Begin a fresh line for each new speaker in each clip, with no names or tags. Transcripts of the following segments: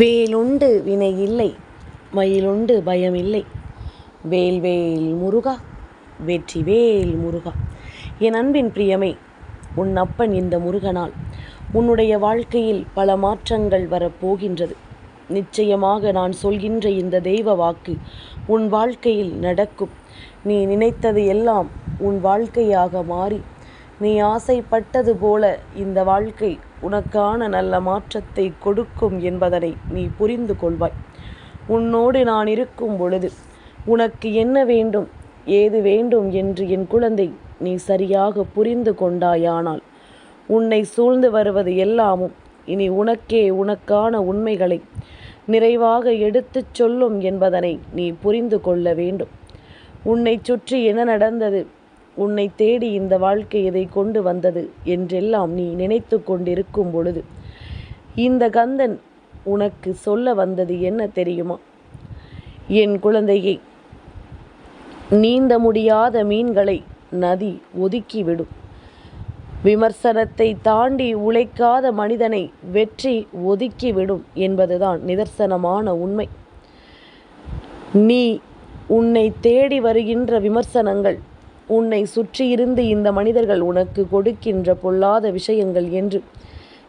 வேலுண்டு வினை இல்லை மயிலுண்டு இல்லை வேல் வேல் முருகா வெற்றி வேல் முருகா. என் அன்பின் பிரியமே உன் அப்பன் இந்த முருகனால் உன்னுடைய வாழ்க்கையில் பல மாற்றங்கள் வரப்போகின்றது. நிச்சயமாக நான் சொல்கின்ற இந்த தெய்வ வாக்கு உன் வாழ்க்கையில் நடக்கும். நீ நினைத்தது எல்லாம் உன் வாழ்க்கையாக மாறி நீ ஆசைப்பட்டது போல இந்த வாழ்க்கை உனக்கான நல்ல மாற்றத்தை கொடுக்கும் என்பதனை நீ புரிந்து கொள்வாய். உன்னோடு நான் இருக்கும் பொழுது உனக்கு என்ன வேண்டும் ஏது வேண்டும் என்று என் குழந்தை நீ சரியாக புரிந்து கொண்டாயானால் உன்னை சூழ்ந்து வருவது எல்லாமும் இனி உனக்கே உனக்கான உண்மைகளை நிறைவாக எடுத்துச் சொல்லும் என்பதனை நீ புரிந்து கொள்ள வேண்டும். உன்னை சுற்றி என்ன நடந்தது உன்னை தேடி இந்த வாழ்க்கை இதை கொண்டு வந்தது என்றெல்லாம் நீ நினைத்து கொண்டிருக்கும் பொழுது இந்த கந்தன் உனக்கு சொல்ல வந்தது என்ன தெரியுமா? என் குழந்தையை நீந்த முடியாத மீன்களை நதி ஒதுக்கிவிடும். விமர்சனத்தை தாண்டி உழைக்காத மனிதனை வெற்றி ஒதுக்கிவிடும் என்பதுதான் நிதர்சனமான உண்மை. நீ உன்னை தேடி வருகின்ற விமர்சனங்கள் உன்னை சுற்றியிருந்து இந்த மனிதர்கள் உனக்கு கொடுக்கின்ற பொல்லாத விஷயங்கள் என்று.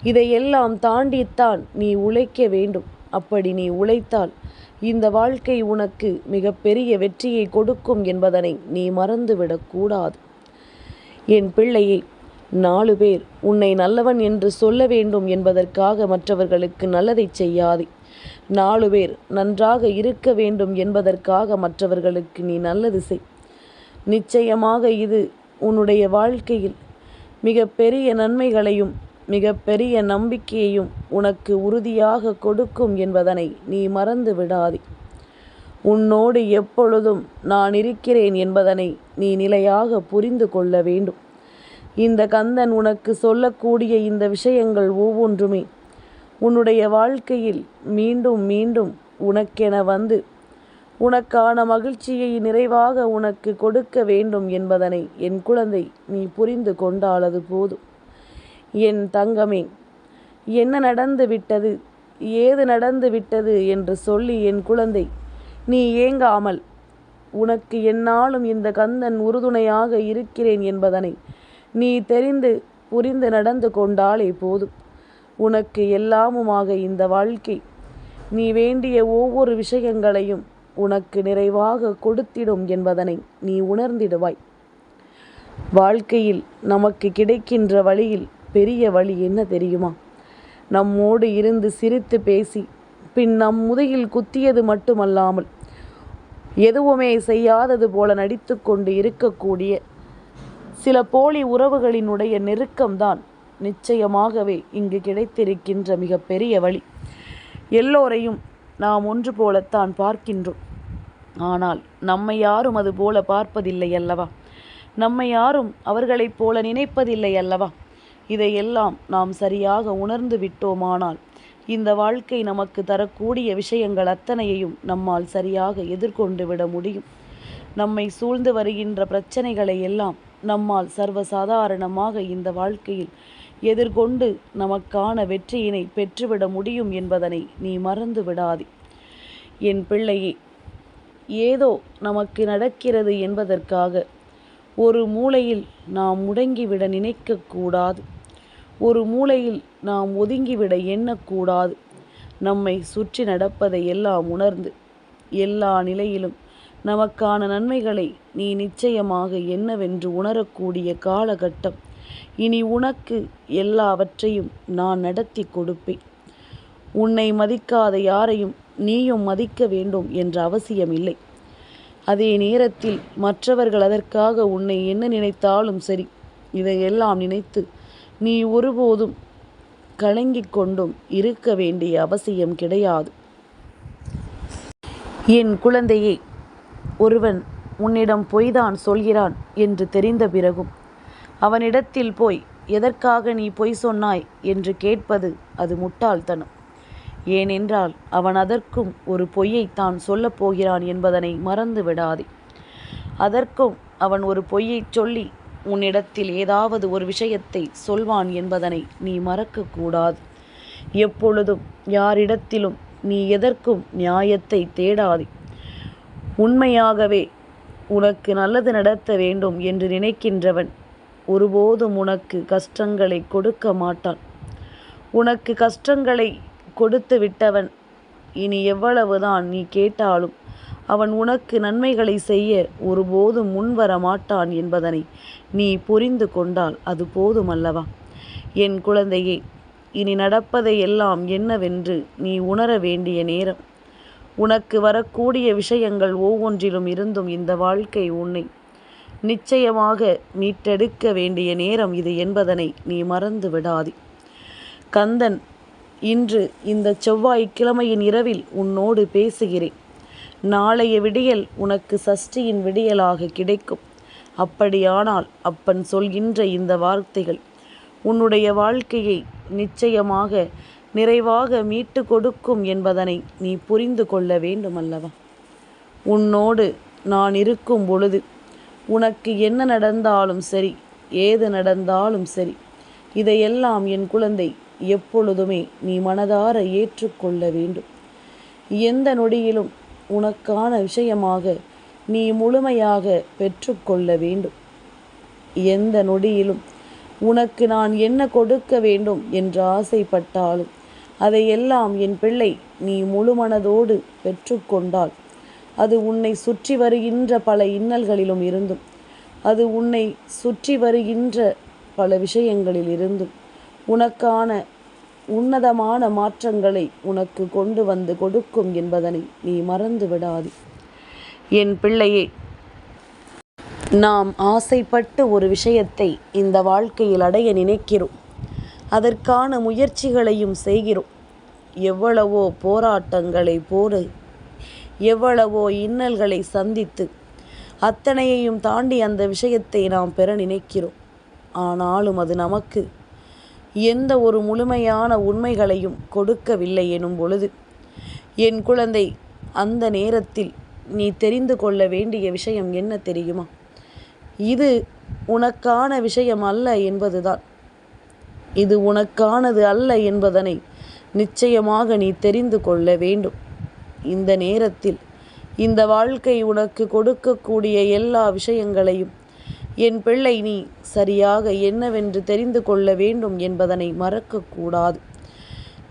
இதையெல்லாம் தாண்டித்தான் நீ உழைக்க வேண்டும். அப்படி நீ உழைத்தால் இந்த வாழ்க்கை உனக்கு மிகப்பெரிய வெற்றியை கொடுக்கும் என்பதனை நீ மறந்துவிடக்கூடாது என் பிள்ளையை நாலு பேர் உன்னை நல்லவன் என்று சொல்ல வேண்டும் என்பதற்காக மற்றவர்களுக்கு நல்லதை செய்யாதே. நாலு பேர் நன்றாக இருக்க வேண்டும் என்பதற்காக மற்றவர்களுக்கு நீ நல்லது செய். நிச்சயமாக இது உன்னுடைய வாழ்க்கையில் மிக பெரிய நன்மைகளையும் மிக பெரிய நம்பிக்கையையும் உனக்கு உறுதியாக கொடுக்கும் என்பதனை நீ மறந்து விடாதே. உன்னோடு எப்பொழுதும் நான் இருக்கிறேன் என்பதனை நீ நிலையாக புரிந்து கொள்ள வேண்டும். இந்த கந்தன் உனக்கு சொல்லக்கூடிய இந்த விஷயங்கள் ஒவ்வொன்றுமே உன்னுடைய வாழ்க்கையில் மீண்டும் மீண்டும் உனக்கென வந்து உனக்கான மகிழ்ச்சியை நிறைவாக உனக்கு கொடுக்க வேண்டும் என்பதனை என் குழந்தை நீ புரிந்து கொண்டாலது போதும். என் தங்கமே என்ன நடந்து விட்டது? ஏது நடந்து விட்டது என்று சொல்லி என் குழந்தை நீ ஏங்காமல் உனக்கு என்னாலும் இந்த கந்தன் உறுதுணையாக இருக்கிறேன் என்பதனை நீ தெரிந்து புரிந்து நடந்து கொண்டாலே போதும். உனக்கு எல்லாமுமாக இந்த வாழ்க்கை நீ வேண்டிய ஒவ்வொரு விஷயங்களையும் உனக்கு நிறைவாக கொடுத்திடும் என்பதனை நீ உணர்ந்திடுவாய். வாழ்க்கையில் நமக்கு கிடைக்கின்ற வழியில் பெரிய வழி என்ன தெரியுமா? நம்மோடு இருந்து சிரித்து பேசி பின் நம் முதுகில் குத்தியது மட்டுமல்லாமல் எதுவுமே செய்யாதது போல நடித்து கொண்டு இருக்கக்கூடிய சில போலி உறவுகளினுடைய நெருக்கம்தான் நிச்சயமாகவே இங்கு கிடைத்திருக்கின்ற மிக பெரிய வழி. எல்லோரையும் நாம் ஒன்று போலத்தான் பார்க்கின்றோம். ஆனால் நம்மை யாரும் அது போல பார்ப்பதில்லை அல்லவா? நம்மை யாரும் அவர்களைப் போல நினைப்பதில்லை அல்லவா? இதையெல்லாம் நாம் சரியாக உணர்ந்து விட்டோமானால் இந்த வாழ்க்கை நமக்கு தரக்கூடிய விஷயங்கள் அத்தனையையும் நம்மால் சரியாக எதிர்கொண்டு விட முடியும். நம்மை சூழ்ந்து வருகின்ற பிரச்சனைகளை எல்லாம் நம்மால் சர்வசாதாரணமாக இந்த வாழ்க்கையில் எதிர்கொண்டு நமக்கான வெற்றியினை பெற்றுவிட முடியும் என்பதனை நீ மறந்து விடாதே. என் பிள்ளையே ஏதோ நமக்கு நடக்கிறது என்பதற்காக ஒரு மூலையில் நாம் முடங்கிவிட நினைக்கக்கூடாது. ஒரு மூலையில் நாம் ஒதுங்கிவிட எண்ணக்கூடாது. நம்மை சுற்றி நடப்பதை எல்லாம் உணர்ந்து எல்லா நிலையிலும் நமக்கான நன்மைகளை நீ நிச்சயமாக என்னவென்று உணரக்கூடிய காலகட்டம். இனி உனக்கு எல்லாவற்றையும் நான் நடத்தி கொடுப்பேன். உன்னை மதிக்காத யாரையும் நீயும் மதிக்க வேண்டும் என்ற அவசியமில்லை. அதே நேரத்தில் மற்றவர்கள் அதற்காக உன்னை என்ன நினைத்தாலும் சரி இதையெல்லாம் நினைத்து நீ ஒருபோதும் கலங்கிக் கொண்டும் இருக்க வேண்டிய அவசியம் கிடையாது. என் குழந்தையே ஒருவன் உன்னிடம் பொய்தான் சொல்கிறான் என்று தெரிந்த பிறகும் அவனிடத்தில் போய் எதற்காக நீ பொய் சொன்னாய்? என்று கேட்பது அது முட்டாள்தனம். ஏனென்றால் அவன் அதற்கும் ஒரு பொய்யைத்தான் சொல்லப் போகிறான் என்பதனை மறந்து விடாதே. அதற்கும் அவன் ஒரு பொய்யைச் சொல்லி உன்னிடத்தில் ஏதாவது ஒரு விஷயத்தை சொல்வான் என்பதனை நீ மறக்கக்கூடாது எப்பொழுதும் யாரிடத்திலும் நீ எதற்கும் நியாயத்தை தேடாதே. உண்மையாகவே உனக்கு நல்லது நடத்த வேண்டும் என்று நினைக்கின்றவன் ஒருபோதும் உனக்கு கஷ்டங்களை கொடுக்க மாட்டான். உனக்கு கஷ்டங்களை கொடுத்து விட்டவன் இனி எவ்வளவுதான் நீ கேட்டாலும் அவன் உனக்கு நன்மைகளை செய்ய ஒருபோதும் முன்வர மாட்டான் என்பதனை நீ புரிந்து கொண்டால் அது போதுமல்லவா? என் குழந்தையே இனி நடப்பதை எல்லாம் என்னவென்று நீ உணர வேண்டிய நேரம். உனக்கு வரக்கூடிய விஷயங்கள் ஒவ்வொன்றிலும் இருந்தும் இந்த வாழ்க்கை உன்னை நிச்சயமாக மீட்டெடுக்க வேண்டிய நேரம் இது என்பதனை நீ மறந்து விடாதே. கந்தன் இன்று இந்த செவ்வாய்க்கிழமையின் இரவில் உன்னோடு பேசுகிறேன். நாளைய விடியல் உனக்கு சஷ்டியின் விடியலாக கிடைக்கும். அப்படியானால் அப்பன் சொல்கின்ற இந்த வார்த்தைகள் உன்னுடைய வாழ்க்கையை நிச்சயமாக நிறைவாக மீட்டு கொடுக்கும் என்பதனை நீ புரிந்து கொள்ள வேண்டுமல்லவா? உன்னோடு நான் இருக்கும் பொழுது உனக்கு என்ன நடந்தாலும் சரி ஏது நடந்தாலும் சரி இதையெல்லாம் என் குழந்தை எப்பொழுதுமே நீ மனதார ஏற்றுக்கொள்ள வேண்டும். எந்த நொடியிலும் உனக்கான விஷயமாக நீ முழுமையாக பெற்றுக்கொள்ள வேண்டும். எந்த நொடியிலும் உனக்கு நான் என்ன கொடுக்க வேண்டும் என்று ஆசைப்பட்டாலும் அதையெல்லாம் என் பிள்ளை நீ முழுமனதோடு பெற்றுக்கொண்டால் அது உன்னை சுற்றி வருகின்ற பல இன்னல்களிலும் இருந்தும் அது உன்னை சுற்றி வருகின்ற பல விஷயங்களில் இருந்தும் உனக்கான உன்னதமான மாற்றங்களை உனக்கு கொண்டு வந்து கொடுக்கும் என்பதனை நீ மறந்து விடாது. என் பிள்ளையே நாம் ஆசைப்பட்டு ஒரு விஷயத்தை இந்த வாழ்க்கையில் அடைய நினைக்கிறோம். அதற்கான முயற்சிகளையும் செய்கிறோம். எவ்வளவோ போராட்டங்களை போடு எவ்வளவோ இன்னல்களை சந்தித்து அத்தனையையும் தாண்டி அந்த விஷயத்தை நாம் பெற நினைக்கிறோம். ஆனாலும் அது நமக்கு எந்த ஒரு முழுமையான உண்மைகளையும் கொடுக்கவில்லை எனும் பொழுது என் குழந்தை அந்த நேரத்தில் நீ தெரிந்து கொள்ள வேண்டிய விஷயம் என்ன தெரியுமா? இது உனக்கான விஷயம் அல்ல என்பதுதான். இது உனக்கானது அல்ல என்பதனை நிச்சயமாக நீ தெரிந்து கொள்ள வேண்டும். இந்த நேரத்தில் இந்த வாழ்க்கை உனக்கு கொடுக்கக்கூடிய எல்லா விஷயங்களையும் என் பிள்ளை நீ சரியாக என்னவென்று தெரிந்து கொள்ள வேண்டும் என்பதனை மறக்கக்கூடாது.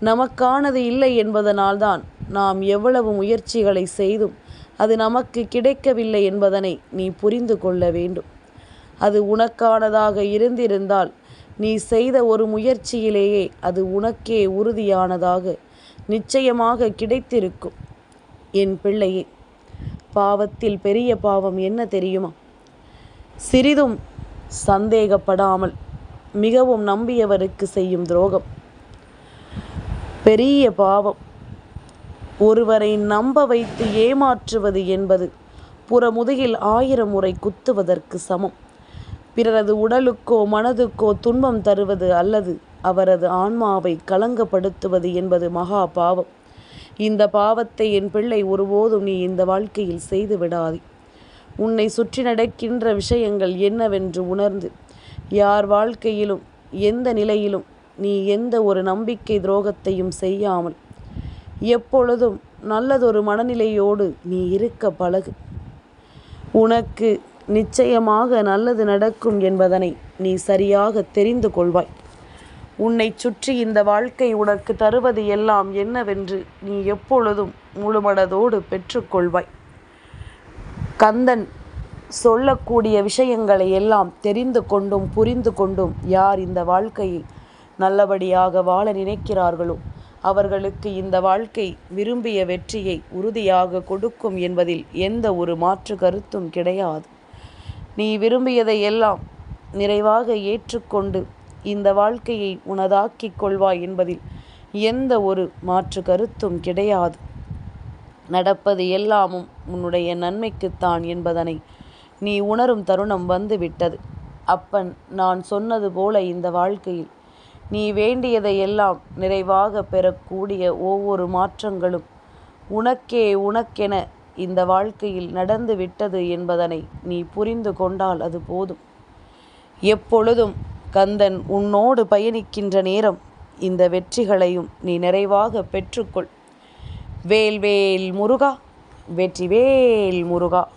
நமக்கானது இல்லை என்பதனால்தான் நாம் எவ்வளவு முயற்சிகளை செய்தும் அது நமக்கு கிடைக்கவில்லை என்பதனை நீ புரிந்து கொள்ள வேண்டும். அது உனக்கானதாக இருந்திருந்தால் நீ செய்த ஒரு முயற்சியிலேயே அது உனக்கே உறுதியானதாக நிச்சயமாக கிடைத்திருக்கும். என் பிள்ளையே பாவத்தில் பெரிய பாவம் என்ன தெரியுமா? சிறிதும் சந்தேகப்படாமல் மிகவும் நம்பியவருக்கு செய்யும் துரோகம். பெரிய பாவம். ஒருவரை நம்ப வைத்து ஏமாற்றுவது என்பது புறமுதுகில் ஆயிரம் முறை குத்துவதற்கு சமம். பிறரது உடலுக்கோ மனதுக்கோ துன்பம் தருவது அல்லது அவரது ஆன்மாவை கலங்கப்படுத்துவது என்பது மகா பாவம். இந்த பாவத்தை என் பிள்ளை ஒருபோதும் நீ இந்த வாழ்க்கையில் செய்து விடாதே. உன்னை சுற்றி நடக்கின்ற விஷயங்கள் என்னவென்று உணர்ந்து யார் வாழ்க்கையிலும் எந்த நிலையிலும் நீ எந்த ஒரு நம்பிக்கை துரோகத்தையும் செய்யாமல் எப்பொழுதும் நல்லதொரு மனநிலையோடு நீ இருக்க பழகு. உனக்கு நிச்சயமாக நல்லது நடக்கும் என்பதனை நீ சரியாக தெரிந்து கொள்வாய். உன்னை சுற்றி இந்த வாழ்க்கை உனக்கு தருவது எல்லாம் என்னவென்று நீ எப்பொழுதும் முழுமனதோடு பெற்றுக்கொள்வாய் கந்தன் சொல்லக்கூடிய விஷயங்களை எல்லாம் தெரிந்து கொண்டும் புரிந்து கொண்டும் யார் இந்த வாழ்க்கையை நல்லபடியாக வாழ நினைக்கிறார்களோ அவர்களுக்கு இந்த வாழ்க்கை விரும்பிய வெற்றியை உறுதியாக கொடுக்கும் என்பதில் எந்த ஒரு மாற்று கருத்தும் கிடையாது. நீ விரும்பியதை எல்லாம் நிறைவாக ஏற்றுக்கொண்டு இந்த வாழ்க்கையை உனதாக்கிக் கொள்வாய் என்பதில் எந்த ஒரு மாற்று கருத்தும் கிடையாது. நடப்பது எல்லாமும் உன்னுடைய நன்மைக்குத்தான் என்பதனை நீ உணரும் தருணம் வந்துவிட்டது. அப்பன் நான் சொன்னது போல இந்த வாழ்க்கையில் நீ வேண்டியதை எல்லாம் நிறைவாக பெறக்கூடிய ஒவ்வொரு மாற்றங்களும் உனக்கே உனக்கென இந்த வாழ்க்கையில் நடந்து விட்டது என்பதனை நீ புரிந்து கொண்டால் அது போதும். எப்பொழுதும் கந்தன் உன்னோடு பயணிக்கின்ற நேரம் இந்த வெற்றிகளையும் நீ நிறைவாக பெற்றுக்கொள். வேல் வேல் முருகா வெற்றிவேல் முருகா.